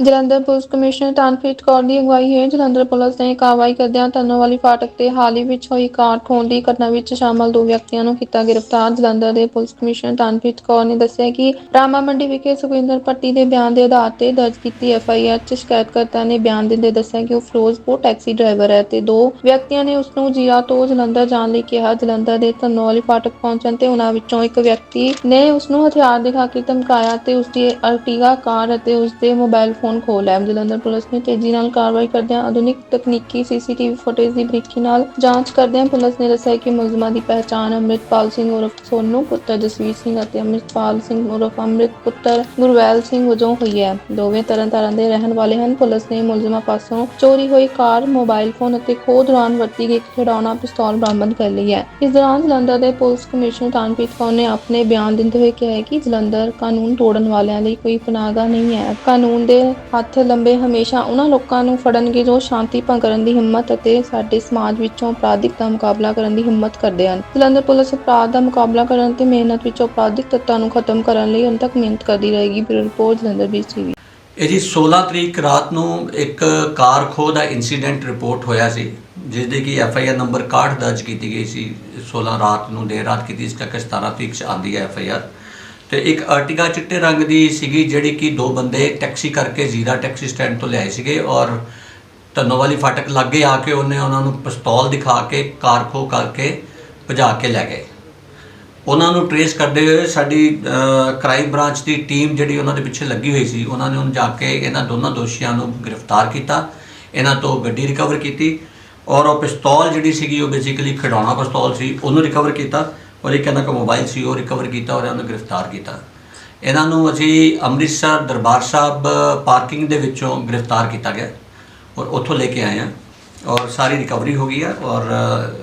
Jalandhar police commissioner Tanpreet Kaur ਦੀ ਅਗਵਾਈ ਹੇਠ ਜਲੰਧਰ ਪੁਲਿਸ ਨੇ ਕਾਰਵਾਈ ਕਰਦਿਆਂ ਧੰਨੋਵਾਲੀ ਫਾਟਕ ਤੇ ਹਾਲ ਹੀ ਵਿੱਚ ਹੋਈ ਕਾਰ ਖੋਹਣ ਦੀ ਘਟਨਾ ਵਿੱਚ ਸ਼ਾਮਲ ਦੋ ਵਿਅਕਤੀਆਂ ਨੂੰ ਕੀਤਾ ਗ੍ਰਿਫਤਾਰ। ਜਲੰਧਰ ਦੇ ਪੁਲਿਸ ਕਮਿਸ਼ਨਰ ਤਾਨਪ੍ਰੀਤ ਕੌਰ ਨੇ ਦੱਸਿਆ ਕਿ ਰਾਮਾ ਮੰਡੀ ਵਿਖੇ ਸੁਖਵਿੰਦਰ ਪੱਟੀ ਦੇ ਬਿਆਨ ਦੇ ਆਧਾਰ ਤੇ ਦਰਜ ਕੀਤੀ ਐਫ ਆਈ ਆਰ 'ਚ ਸ਼ਿਕਾਇਤਕਰਤਾ ਨੇ ਬਿਆਨ ਦਿੰਦੇ ਦੱਸਿਆ ਕਿ ਉਹ ਫਿਰੋਜ਼ਪੁਰ ਟੈਕਸੀ ਡਰਾਈਵਰ ਹੈ ਤੇ ਦੋ ਵਿਅਕਤੀਆਂ ਨੇ ਉਸ ਨੂੰ ਜੀਰਾ ਤੋਂ ਜਲੰਧਰ ਜਾਣ ਲਈ ਕਿਹਾ। ਜਲੰਧਰ ਦੇ ਧੰਨੋਵਾਲੀ ਫਾਟਕ ਪਹੁੰਚਣ ਤੇ ਉਹਨਾਂ ਵਿੱਚੋਂ ਇੱਕ ਵਿਅਕਤੀ ਨੇ ਉਸ ਨੂੰ ਹਥਿਆਰ ਦਿਖਾ ਕੇ ਧਮਕਾਇਆ ਤੇ ਉਸ ਦੀ ਅਰਟੀਗਾ ਕਾਰ ਅਤੇ ਉਸ ਦੇ ਮੋਬਾਈਲ ਫੋਨ ਖੋਹ ਲਿਆ ਜਲੰਧਰ ਪੁਲਿਸ ਨੇ। ਤੇਜ਼ੀ ਨਾਲ ਕਾਰਵਾਈ ਕਰਦਿਆਂ ਆਧੁਨਿਕ ਤਕਨੀਕੀ ਸੀਸੀਟੀਵੀ ਫੁਟੇਜ ਦੀ ਬਰੀਕੀ ਨਾਲ ਜਾਂਚ ਕਰਦਿਆਂ ਪੁਲਿਸ ਨੇ ਦੱਸਿਆ ਕਿ ਮੁਲਜ਼ਮਾਂ ਦੀ ਪਹਿਚਾਣ ਅੰਮ੍ਰਿਤਪਾਲ ਸਿੰਘ ਉਰਫ ਸੋਨੂ ਪੁੱਤਰ ਜਸਵੀਰ ਸਿੰਘ ਅਤੇ ਅੰਮ੍ਰਿਤਪਾਲ ਸਿੰਘ ਉਰਫ ਅੰਮ੍ਰਿਤ ਪੁੱਤਰ ਗੁਰਵੈਲ ਸਿੰਘ ਵਜੋਂ ਹੋਈ ਹੈ। ਦੋਵੇਂ ਤਰਨਤਾਰਨ ਦੇ ਰਹਿਣ ਵਾਲੇ ਹਨ। ਪੁਲਿਸ ਨੇ ਮੁਲਜ਼ਮਾਂ ਪਾਸੋਂ ਚੋਰੀ ਹੋਈ ਕਾਰ, ਮੋਬਾਈਲ ਫੋਨ ਅਤੇ ਖੋਹ ਦੌਰਾਨ ਵਰਤੀ ਗਈ ਇੱਕ ਖਿਡੌਣਾ ਪਿਸਤੌਲ ਬਰਾਮਦ ਕਰ ਲਈ ਹੈ। ਇਸ ਦੌਰਾਨ ਜਲੰਧਰ ਦੇ ਪੁਲਿਸ ਕਮਿਸ਼ਨਰ ਤਾਨਪ੍ਰੀਤ ਕੌਰ ਨੇ ਆਪਣੇ ਬਿਆਨ ਦਿੰਦੇ ਹੋਏ ਕਿਹਾ ਹੈ ਕਿ ਜਲੰਧਰ ਕਾਨੂੰਨ ਤੋੜਨ ਵਾਲਿਆਂ ਲਈ ਕੋਈ ਪਨਾਹਗਾਹ ਨਹੀਂ ਹੈ। ਕਾਨੂੰਨ ਦੇ ਹੱਥ ਲੰਬੇ ਹਮੇਸ਼ਾ ਉਹਨਾਂ ਲੋਕਾਂ ਨੂੰ ਫੜਨਗੇ ਜੋ ਸ਼ਾਂਤੀ ਭੰਗ ਕਰਨ ਦੀ ਹਿੰਮਤ ਅਤੇ ਸਾਡੇ ਸਮਾਜ ਵਿੱਚੋਂ ਅਪਰਾਧਿਕ ਦਾ ਮੁਕਾਬਲਾ ਕਰਨ ਦੀ ਹਿੰਮਤ ਕਰਦੇ ਹਨ। ਜਲੰਧਰ ਪੁਲਿਸ ਅਪਰਾਧ ਦਾ ਮੁਕਾਬਲਾ ਕਰਨ ਤੇ ਮਿਹਨਤ ਵਿੱਚੋਂ ਅਪਰਾਧਿਕ ਤੱਤਾਂ ਨੂੰ ਖਤਮ ਕਰਨ ਲਈ ਅੰਤ ਤੱਕ ਮਿਹਨਤ ਕਰਦੀ ਰਹੇਗੀ, ਬਿਊਰੋ ਰਿਪੋਰਟ, ਜਲੰਧਰ ਬੀਸੀਵੀ ਇਹ ਜੀ 16 ਤਰੀਕ ਰਾਤ ਨੂੰ ਇੱਕ ਕਾਰ ਖੋਹ ਦਾ ਇਨਸੀਡੈਂਟ ਰਿਪੋਰਟ ਹੋਇਆ ਸੀ ਜਿਸ ਦੇ ਕਿ ਐਫ ਆਈ ਆਰ ਨੰਬਰ 61 ਦਰਜ ਕੀਤੀ ਗਈ ਸੀ। 16 ਰਾਤ ਨੂੰ ਦੇਰ ਰਾਤ ਕੀਤੀ ਇਸ ਕਰਕੇ 17 ਤਰੀਕ ਚ ਆਂਦੀ ਹੈ ਐਫ ਆਈ ਆਰ ਤੇ ਇੱਕ ਅਰਟਿਗਾ ਚਿੱਟੇ ਰੰਗ ਦੀ ਸੀਗੀ ਜਿਹੜੀ ਕਿ ਦੋ ਬੰਦੇ ਟੈਕਸੀ ਕਰਕੇ ਜ਼ੀਰਾ ਟੈਕਸੀ ਸਟੈਂਡ ਤੋਂ ਲਿਆਏ ਸੀਗੇ ਔਰ ਧੰਨੋਵਾਲੀ ਫਾਟਕ ਲਾਗੇ ਆ ਕੇ ਉਹਨੇ ਉਹਨਾਂ ਨੂੰ ਪਿਸਤੌਲ ਦਿਖਾ ਕੇ, ਕਾਰ ਖੋ ਕਰਕੇ ਭਜਾ ਕੇ ਲੈ ਗਏ। ਉਹਨਾਂ ਨੂੰ ਟਰੇਸ ਕਰਦੇ ਹੋਏ ਸਾਡੀ ਕ੍ਰਾਈਮ ਬ੍ਰਾਂਚ ਦੀ ਟੀਮ ਜਿਹੜੀ ਉਹਨਾਂ ਦੇ ਪਿੱਛੇ ਲੱਗੀ ਹੋਈ ਸੀ, ਉਹਨਾਂ ਨੇ ਉਹਨੂੰ ਜਾ ਕੇ ਇਹਨਾਂ ਦੋਨਾਂ ਦੋਸ਼ੀਆਂ ਨੂੰ ਗ੍ਰਿਫਤਾਰ ਕੀਤਾ, ਇਹਨਾਂ ਤੋਂ ਗੱਡੀ ਰਿਕਵਰ ਕੀਤੀ ਔਰ ਉਹ ਪਿਸਤੌਲ ਜਿਹੜੀ ਸੀਗੀ ਉਹ ਬੇਸਿਕਲੀ ਖਿਡੌਣਾ ਪਿਸਤੌਲ ਸੀ, ਉਹਨੂੰ ਰਿਕਵਰ ਕੀਤਾ। ਔਰ ਇੱਕ ਇਹਨਾਂ ਕੋਲ ਮੋਬਾਈਲ ਸੀ, ਉਹ ਰਿਕਵਰ ਕੀਤਾ ਔਰ ਇਹਨਾਂ ਨੂੰ ਗ੍ਰਿਫਤਾਰ ਕੀਤਾ। ਇਹਨਾਂ ਨੂੰ ਅਸੀਂ ਅੰਮ੍ਰਿਤਸਰ ਦਰਬਾਰ ਸਾਹਿਬ ਪਾਰਕਿੰਗ ਦੇ ਵਿੱਚੋਂ ਗ੍ਰਿਫਤਾਰ ਕੀਤਾ ਗਿਆ ਔਰ ਉੱਥੋਂ ਲੈ ਕੇ ਆਏ ਹਾਂ ਔਰ ਸਾਰੀ ਰਿਕਵਰੀ ਹੋ ਗਈ ਹੈ ਔਰ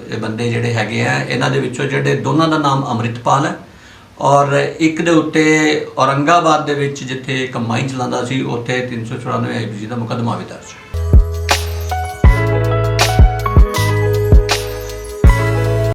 ਇਹ ਬੰਦੇ ਜਿਹੜੇ ਹੈਗੇ ਆ, ਇਹਨਾਂ ਦੇ ਵਿੱਚੋਂ ਜਿਹੜੇ ਦੋਨਾਂ ਦਾ ਨਾਮ ਅੰਮ੍ਰਿਤਪਾਲ ਹੈ ਔਰ ਇੱਕ ਦੇ ਉੱਤੇ ਔਰੰਗਾਬਾਦ ਦੇ ਵਿੱਚ ਜਿੱਥੇ ਕੰਬਾਈਨ ਚਲਾਉਂਦਾ ਸੀ, ਉੱਥੇ 394 ਆਈਪੀਸੀ ਦਾ ਮੁਕੱਦਮਾ ਵੀ ਦਰਜ ਹੈ।